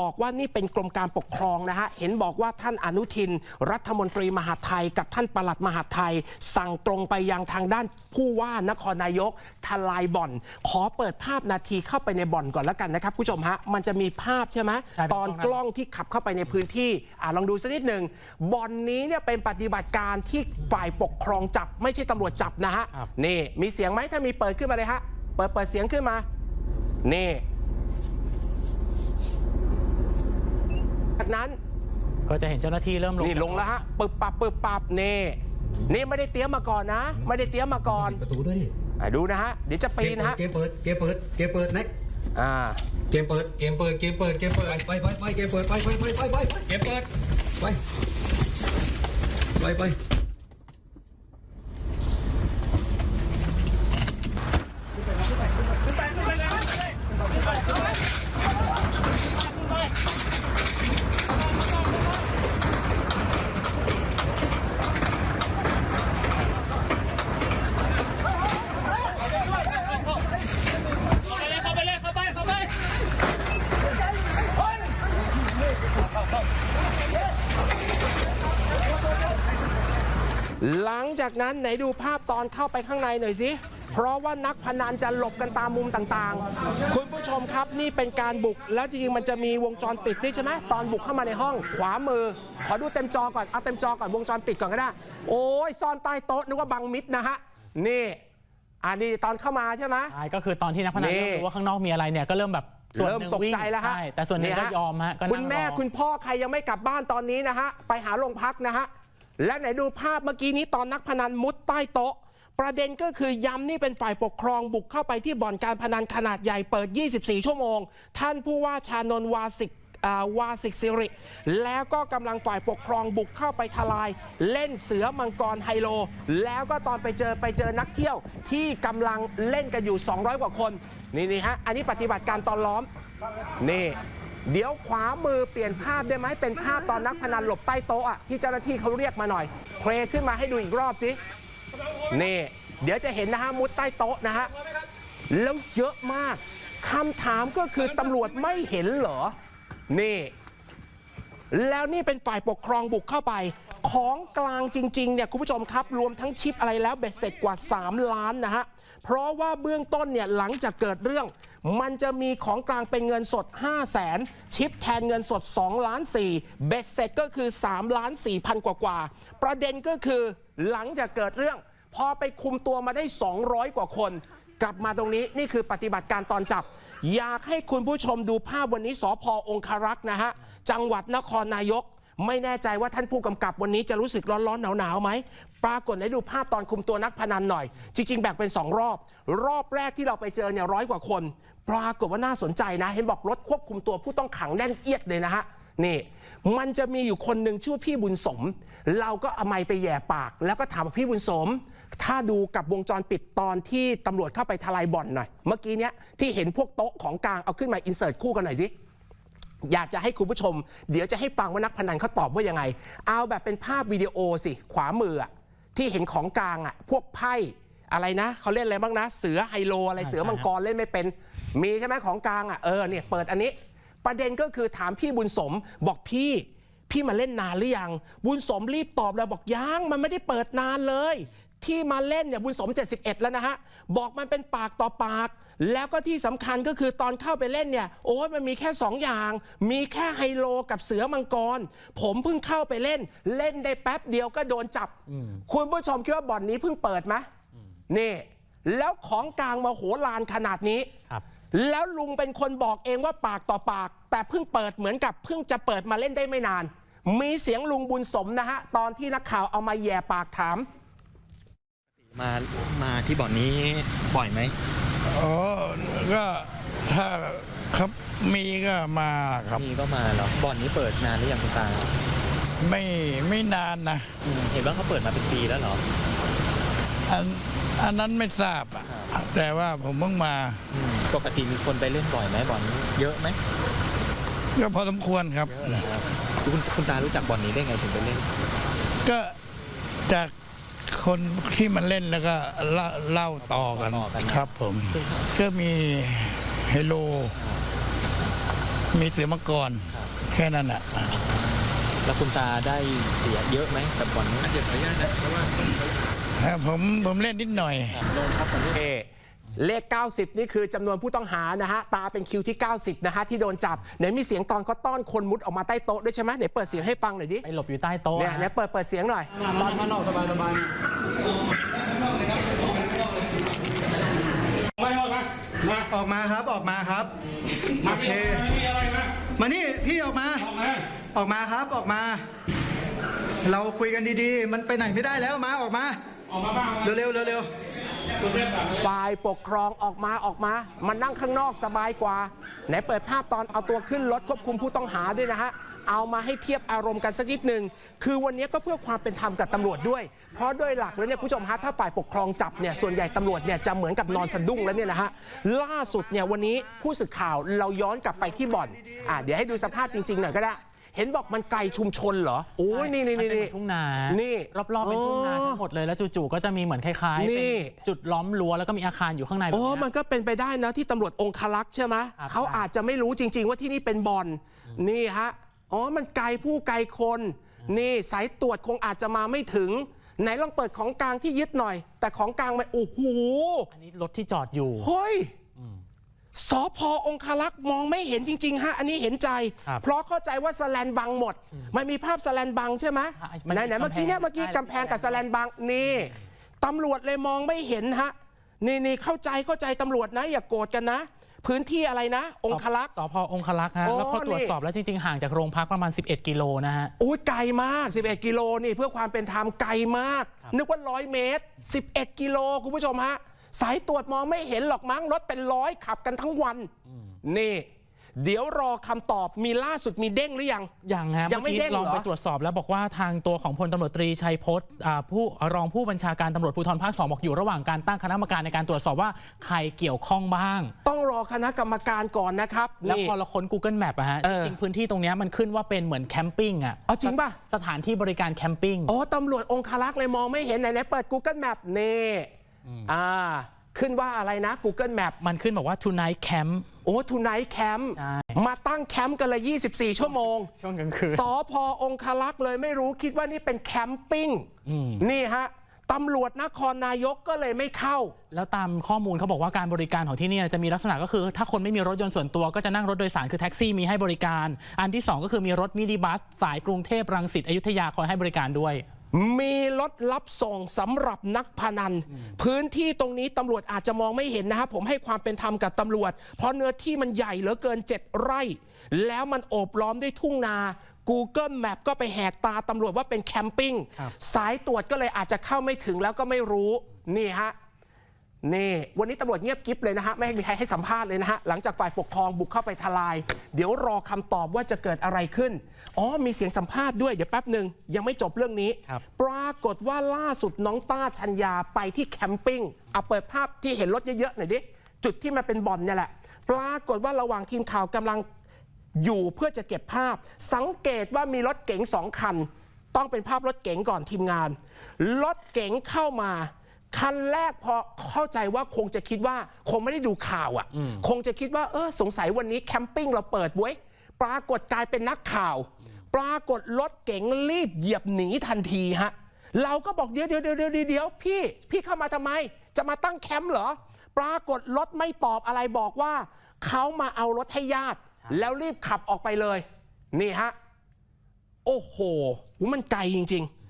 บอกว่านี่เป็นกรมการปกครองนะฮะ เห็นบอกว่าท่านอนุทิน รัฐมนตรีมหาดไทย กับท่านปลัดมหาดไทย สั่งตรงไปยังทางด้านผู้ว่านครนายกทลายบ่อน ขอเปิดภาพนาทีเข้าไปในบ่อนก่อนแล้วกันนะครับผู้ชมฮะ มันจะมีภาพใช่ไหมใช่เป็นตอนกล้องหน้ากล้องที่ขับเข้าไปในพื้นที่อ่าลองดูสักนิดหนึ่งบ่อนนี้เนี่ยเป็นปฏิบัติการที่ฝ่ายปกครองจับ ไม่ใช่ตำรวจจับนะฮะ ครับ นี่มีเสียงไหมถ้ามีเปิดขึ้นมาเลยฮะ เปิดเปิดเสียงขึ้นมา นี่ จาก นั้น ก็จะเห็นเจ้าหน้าที่เริ่มลงนี่ลงแล้วฮะปึบปับปึบปับนี่นี่ไม่ได้เตรียมมาก่อนนะ ไม่ได้เตรียมมาก่อนประตูด้วยดิอะดูนะฮะเดี๋ยวจะปีนนะฮะเกมเปิดเกมเปิดเกมเปิดแน็กอ่าเกมเปิดเกมเปิดเกมเปิดเกมเปิดไปไปไปเกมเปิดไปไปไปไปไปไปเกมเปิดไปไปไป เข้าไปเลยเข้าไปเข้าไป หลังจากนั้นไหนดูภาพตอนเข้าไปข้างในหน่อยสิ เพราะว่านักพนันจะหลบกันตามมุมต่างๆ คุณผู้ชมครับนี่เป็นการบุก แล้วจริงๆมันจะมีวงจรปิดด้วยใช่ไหมตอนบุกเข้ามาในห้องขวามือ ขอดูเต็มจอก่อน เอาเต็มจอก่อนวงจรปิดก่อนก็ได้ โอ้ยซ่อนใต้โต๊ะนึกว่าบังมิดนะฮะ นี่อันนี้ตอนเข้ามาใช่ไหมใช่ก็คือตอนที่นักพนันนี่เริ่มรู้ว่าข้างนอกมีอะไรเนี่ยก็เริ่มแบบส่วนเริ่มหนึ่งตกวิ่งใจแล้วฮะใช่แต่ส่วนหนึ่งนี่ก็ฮะยอมฮะก็นั่งคุณแม่รอคุณพ่อใครยังไม่กลับบ้านตอนนี้นะฮะ ไปหาโรงพักนะฮะ และไหนดูภาพเมื่อกี้นี้ตอนนักพนันมุดใต้โต๊ะ ประเด็นก็คือย้ำนี่เป็นฝ่ายปกครองบุกเข้าไปที่บ่อนการพนันขนาดใหญ่เปิด 24 ชั่วโมง ท่านผู้ว่าชานนท์วาสิกวาสิกสิริ แล้วก็กำลังฝ่ายปกครองบุกเข้าไปทลาย เล่นเสือมังกรไฮโล แล้วก็ตอนไปเจอไปเจอนักเที่ยวที่กำลังเล่นกันอยู่ 200 กว่าคน นี่นี่ฮะ อันนี้ปฏิบัติการตอนล้อม นี่ เดี๋ยวขวามือเปลี่ยนภาพได้ไหมเป็นภาพตอนนักพนันหลบใต้โต๊ะอะที่เจ้าหน้าที่เขาเรียกมาหน่อยเพลย์ขึ้นมาให้ดูอีกรอบสินี่ เดี๋ยวจะเห็นนะฮะมุดใต้โต๊ะนะฮะแล้วเยอะมากคำถามก็คือตำรวจไม่เห็นเหรอ นี่ แล้วนี่เป็นฝ่ายปกครองบุกเข้าไป ของกลางจริงๆเนี่ยคุณผู้ชมครับ รวมทั้งชิปอะไรแล้วเบ็ดเสร็จกว่า 3 ล้านนะฮะ เพราะว่าเบื้องต้นเนี่ยหลังจากเกิดเรื่อง มันจะมีของกลางเป็นเงินสด 5 0 0แสนชิปแทนเงินสด2ล้าน4เบ็ดเสร็จก็คือ3ล้าน4พันกว่ากว่าๆประเด็นก็คือหลังจากเกิดเรื่อง พอไปคุมตัวมาได้ 200 กว่าคน กลับมาตรงนี้นี่คือปฏิบัติการตอนจับ อยากให้คุณผู้ชมดูภาพวันนี้สพองคารักษ์นะฮะจังหวัดนครนายก ไม่แน่ใจว่าท่านผู้กำกับวันนี้จะรู้สึกร้อนๆหนาวๆไหมปรากฏให้ดูภาพตอนคุมตัวนักพนันหน่อย จริง ๆ แบ่งเป็น 2 รอบ รอบแรกที่เราไปเจอเนี่ยร้อยกว่าคน ปรากฏว่าน่าสนใจนะ เห็นบอกรถควบคุมตัวผู้ต้องขังแน่นเอียดเลยนะฮะนี่มันจะมีอยู่คนหนึ่งชื่อพี่บุญสม เราก็เอาไม้ไปแย่ปาก แล้วก็ถามพี่บุญสม ถ้าดูกับวงจรปิดตอนที่ตำรวจเข้าไปทลายบ่อนหน่อย เมื่อกี้เนี้ยที่เห็นพวกโต๊ะของกลางเอาขึ้นมาอินเสิร์ตคู่กันหน่อยสิ อยากจะให้คุณผู้ชม เดี๋ยวจะให้ฟังว่านักพนันเขาตอบว่ายังไง เอาแบบเป็นภาพวิดีโอสิ ขวามืออะที่เห็นของกลางอะพวกไพ่อะไรนะเขาเล่นอะไรบ้างนะ เสือไฮโลอะไรใช่เสือมังกรเล่นไม่เป็น มีใช่ไหมของกลางอะเออเนี่ยเปิดอันนี้ ประเด็นก็คือถามพี่บุญสมบอกพี่พี่มาเล่นนานหรือยัง บุญสมรีบตอบเลยบอกยังมันไม่ได้เปิดนานเลย ที่มาเล่นเนี่ยบุญสม 71 แล้วนะฮะ บอกมันเป็นปากต่อปาก แล้วก็ที่สำคัญก็คือตอนเข้าไปเล่นเนี่ย โอ้ยมันมีแค่ 2 อย่าง มีแค่ไฮโลกับเสือมังกร ผมเพิ่งเข้าไปเล่น เล่นได้แป๊บเดียวก็โดนจับ คุณผู้ชมคิดว่าบ่อนนี้เพิ่งเปิดไหมนี่ แล้วของกลางมาโหฬารขนาดนี้ครับแล้วลุงเป็นคนบอกเองว่าปากต่อปาก แต่เพิ่งเปิดเหมือนกับเพิ่งจะเปิดมาเล่นได้ไม่นาน มีเสียงลุงบุญสมนะฮะตอนที่นักข่าวเอามาแย่ปากถาม มา มาที่บ่อนนี้บ่อยไหม อ๋อก็ถ้าครับมีก็มาครับ มีก็มาเหรอบ่อนนี้เปิดนานหรือยังคุณตาไม่ไม่นานนะอืมเห็นว่าเขาเปิดมาเป็นปีแล้วเหรอ อันอันนั้นไม่ทราบอะแต่ว่าผมเพิ่งมา อืมปกติมีคนไปเล่นบ่อยไหมบ่อนนี้เยอะไหมก็พอสมควรครับ เยอะเหรอครับคุณคุณตารู้จักบ่อนนี้ได้ไงถึงไปเล่น ก็จาก คนที่มันเล่นแล้วก็เล่าเล่าต่อกันต่อกันครับผมซึ่งก็มีเฮโล มีเสือมังกรแค่นั้นอะแล้วคุณตาได้เสียเยอะไหมกับบ่อนนี้เดี๋ยวขออนุญาตนะเพราะว่าผมผมเล่นนิดหน่อยโดนครับตอนนี้เอ เลข 90 นี่คือจำนวนผู้ต้องหานะฮะ ตาเป็นคิวที่ 90 นะฮะ ที่โดนจับไหนมีเสียงตอนเขาต้อนคนมุดออกมาใต้โต๊ะด้วยใช่ไหมไหนเปิดเสียงให้ฟังหน่อยดิไปหลบอยู่ใต้โต๊ะเนี่ยไหนฮะเปิดเปิดเสียงหน่อยมามามาสบายสบายไม่ออกมามาออกมาครับออกมาครับมาโอพี่เคไม่มีอะไรมามานี่พี่ออกมา ออกมาออกมาครับออกมา เราคุยกันดีๆ มันไปไหนไม่ได้แล้วมาออกมา ออกมาบ้างเร็วๆเร็วคุณเรียกแบบฝ่ายปกครองออกมาออกมามันนั่งข้างนอกสบายกว่า ไหนเปิดภาพตอนเอาตัวขึ้นรถควบคุมผู้ต้องหาด้วยนะฮะเอามาให้เทียบอารมณ์กันสักนิดหนึ่งคือวันนี้ก็เพื่อความเป็นธรรมกับตำรวจด้วย เพราะโดยหลักแล้วเนี่ยคุณผู้ชมฮะถ้าฝ่ายปกครองจับเนี่ยส่วนใหญ่ตำรวจเนี่ยจะเหมือนกับนอนสะดุ้งแล้วเนี่ยนะฮะล่าสุดเนี่ยวันนี้ผู้สื่อข่าวเราย้อนกลับไปที่บ่อนอะเดี๋ยวให้ดูสภาพจริงๆหน่อยก็ได้ เห็นบอกมันไกลชุมชนเหรอโอ้ยนี่นี่มันนี่เป็นนี่ ทุ่งนานี่รอบๆเป็นทุ่งนาอ๋อทั้งหมดเลยแล้วจู่ๆก็จะมีเหมือนคล้ายๆนี่ เป็นจุดล้อมรั้วแล้วก็มีอาคารอยู่ข้างในแบบโอ้เนี้ย มันก็เป็นไปได้นะที่ตำรวจองคลักษ์ใช่ไหมครับ เขาอาจจะไม่รู้จริง ๆ ว่าที่นี่เป็นบอลนี่ฮะ อ๋อ มันไกลผู้ไกลคน นี่สายตรวจคงอาจจะมาไม่ถึง ไหนลองเปิดของกลางที่ยึดหน่อย แต่ของกลางมันโอ้โห อันนี้รถที่จอดอยู่ เฮ้ย สอพอองคลักษ์มองไม่เห็นจริงๆฮะอันนี้เห็นใจ ครับเพราะเข้าใจว่าสแลนบังหมด มันมีภาพสแลนบังใช่ไหมใช่มันไหนมีไหนเมื่อกี้เนี่ยกำแพงเมื่อกี้ใช่กำแพงกับสแลนบังนี่ตำรวจเลยมองไม่เห็นฮะนี่นี่เข้าใจเข้าใจตำรวจนะอย่าโกรธกันนะ พื้นที่อะไรนะ องคลักษ์ สพองคลักษ์ฮะโอ้แล้วพอตรวจนี่ สอบแล้วจริงๆ ห่างจากโรงพักประมาณ 11 กิโลนะฮะ อุ้ยไกลมาก 11 กิโลนี่เพื่อความเป็นธรรมไกลมากนึกว่า 100 เมตร 11 กิโลคุณผู้ชมฮะ สายตรวจมองไม่เห็นหรอกมั้งรถเป็นร้อยขับกันทั้งวันนี่ เดี๋ยวรอคำตอบมีล่าสุดมีเด้งหรือยัง ยังฮะยังไม่เมื่อเด้กี้งลองเหรอไปตรวจสอบแล้วบอกว่าทางตัวของพลตำรวจตรีชัยพจน์อ่าผู้รองผู้บัญชาการตำรวจภูธรภาคสองบอกอยู่ระหว่างการตั้งคณะกรรมการในการตรวจสอบว่าใครเกี่ยวข้องบ้าง ต้องรอคณะกรรมการก่อนนะครับแล้วนี่ พอเราค้น Google Map อะฮะเออจริงๆพื้นที่ตรงเนี้ยมันขึ้นว่าเป็นเหมือนแคมปิ้งอะเอาจริงป่ะ สถานที่บริการแคมปิ้งอ๋อตำรวจองคลักษ์เลยมองไม่เห็นไหนๆเปิด Google Map นี่ อ่า ขึ้นว่าอะไรนะ Google Map มันขึ้นบอกว่า tonight camp โอ้ทูไนท์แคมป์ใช่ มาตั้งแคมป์กันเลย 24 ชั่วโมง ช่วงกลางคืน สอพอองคลักษ์เลยไม่รู้คิดว่านี่เป็นแคมปิ้งอืม นี่ฮะตำรวจนครนายกก็เลยไม่เข้า แล้วตามข้อมูลเขาบอกว่าการบริการของที่เนี่ยจะมีลักษณะก็คือ ถ้าคนไม่มีรถยนต์ส่วนตัวก็จะนั่งรถโดยสารคือแท็กซี่มีให้บริการ อันที่2ก็คือมีรถมินิบัสสายกรุงเทพรังสิตอยุธยาคอยให้บริการด้วย มีรถรับส่งสำหรับนักพนัน พื้นที่ตรงนี้ตำรวจอาจจะมองไม่เห็นนะครับผมให้ความเป็นธรรมกับตำรวจ เพราะเนื้อที่มันใหญ่เหลือเกิน 7 ไร่ แล้วมันโอบล้อมด้วยทุ่งนา Google Map ก็ไปแหกตาตำรวจว่าเป็นแคมปิ้งครับสายตรวจก็เลยอาจจะเข้าไม่ถึงแล้วก็ไม่รู้นี่ฮะ นี่วันนี้ตำรวจเงียบกิ๊บเลยนะฮะ ไม่ให้มีใครให้สัมภาษณ์เลยนะฮะ หลังจากฝ่ายปกครองบุกเข้าไปทลาย เดี๋ยวรอคำตอบว่าจะเกิดอะไรขึ้น อ๋อ มีเสียงสัมภาษณ์ด้วย เดี๋ยวแป๊บหนึ่งยังไม่จบเรื่องนี้ครับปรากฏว่าล่าสุดน้องต้าชัญญาไปที่แคมปิ้งเอาเปิดภาพที่เห็นรถเยอะๆหน่อยดิ จุดที่มันเป็นบ่อนเนี่ยแหละ ปรากฏว่าระหว่างทีมข่าวกำลังอยู่เพื่อจะเก็บภาพ สังเกตว่ามีรถเก๋งสองคัน ต้องเป็นภาพรถเก๋งก่อนทีมงาน รถเก๋งเข้ามา คันแรกพอเข้าใจว่าคงจะคิดว่าคงไม่ได้ดูข่าวอะ่ะ คงจะคิดว่าเออสงสัยวันนี้แคมปิ้งเราเปิดเว้ยปรากฏกลายเป็นนักข่าว ปรากฏรถเก๋งรีบเหยียบหนีทันทีฮะเราก็บอกเดี๋ยวเดี๋ยวเดี๋ยวเดี๋ยวเดี๋ยวพี่ พี่เข้ามาทำไม จะมาตั้งแคมป์เหรอ ปรากฏรถไม่ตอบอะไรบอกว่า เขามาเอารถให้ญาติ แล้วรีบขับออกไปเลย นี่ฮะ โอ้โห มันไกลจริง ๆ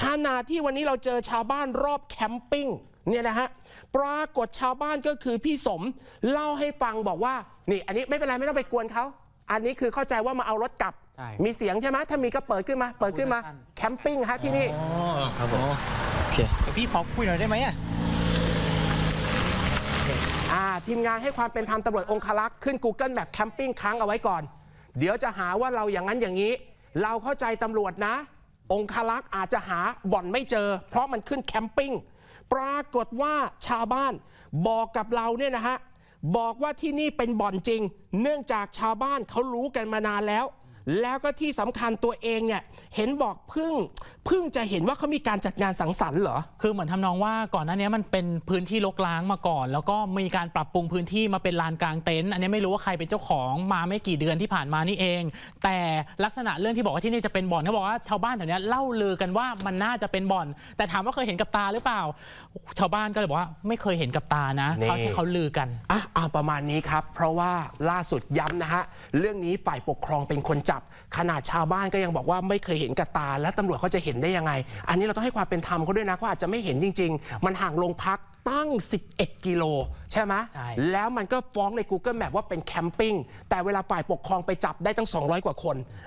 ขณะที่วันนี้เราเจอชาวบ้านรอบแคมปิ้งเนี่ยนะฮะปรากฏชาวบ้านก็คือพี่สมเล่าให้ฟังบอกว่า นี่ อันนี้ไม่เป็นไรไม่ต้องไปกวนเขาอันนี้คือเข้าใจว่ามาเอารถกลับ ใช่ มีเสียงใช่ไหมถ้ามีก็เปิดขึ้นมา เปิดขึ้นมาขอบคุณท่านแคมปิ้งฮะที่นี่ อ๋อครับผมโอเคพี่ขอคุยหน่อยได้ไหมอะ อ่าทีมงานให้ความเป็นธรรมตำรวจองคลักษ์ขึ้น Google Map แคมปิ้งค้างเอาไว้ก่อน เดี๋ยวจะหาว่าเราอย่างนั้นอย่างนี้ เราเข้าใจตำรวจนะ องคาลักษ์อาจจะหาบ่อนไม่เจอ เพราะมันขึ้นแคมปิ้งปรากฏว่าชาวบ้านบอกกับเราเนี่ยนะฮะบอกว่าที่นี่เป็นบ่อนจริง เนื่องจากชาวบ้านเขารู้กันมานานแล้ว แล้วก็ที่สำคัญตัวเองเนี่ยเห็นบอกเพิ่งเพิ่งจะเห็นว่าเขามีการจัดงานสังสรรค์เหรอ คือเหมือนทำนองว่าก่อนหน้านี้มันเป็นพื้นที่รกร้างมาก่อน แล้วก็มีการปรับปรุงพื้นที่มาเป็นลานกลางเต็นท์อันนี้ไม่รู้ว่าใครเป็นเจ้าของมาไม่กี่เดือนที่ผ่านมานี่เอง แต่ลักษณะเรื่องที่บอกว่าที่นี่จะเป็นบ่อนเขาบอกว่าชาวบ้านแถวเนี้ยเล่าลือกันว่ามันน่าจะเป็นบ่อน แต่ถามว่าเคยเห็นกับตาหรือเปล่า ชาวบ้านก็เลยบอกว่าไม่เคยเห็นกับตานะนี่เขาแค่เขาลือกันอะเอาประมาณนี้ครับ เพราะว่าล่าสุดย้ำนะฮะเรื่องนี้ฝ่ายปกครองเป็นคนจับ ขนาดชาวบ้านก็ยังบอกว่าไม่เคยเห็นกับตา และตำรวจเขาจะเห็นได้ยังไง อันนี้เราต้องให้ความเป็นธรรมเขาด้วยนะเขาอาจจะไม่เห็นจริง ๆ มันห่างโรงพักตั้ง 11 กิโล ใช่ไหมใช่ แล้วมันก็ฟ้องใน Google Map ว่าเป็นแคมปิ้งแต่เวลาฝ่ายปกครองไปจับได้ตั้ง 200 กว่าคน